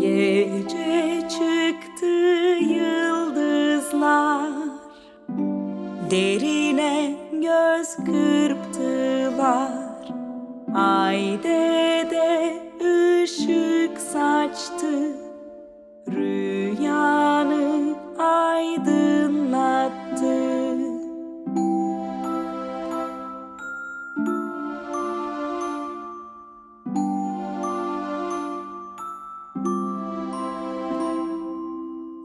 Gece çıktı yıldızlar. Derine göz kırptılar. Ay de ışık saçtı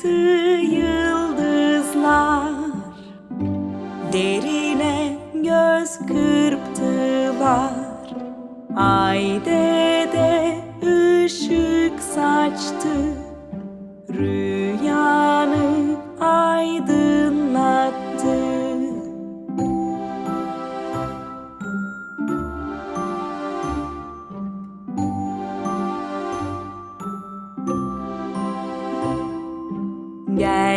çıktı yıldızlar Derine göz kırptılar. Ay de ışık saçtı Rüyanı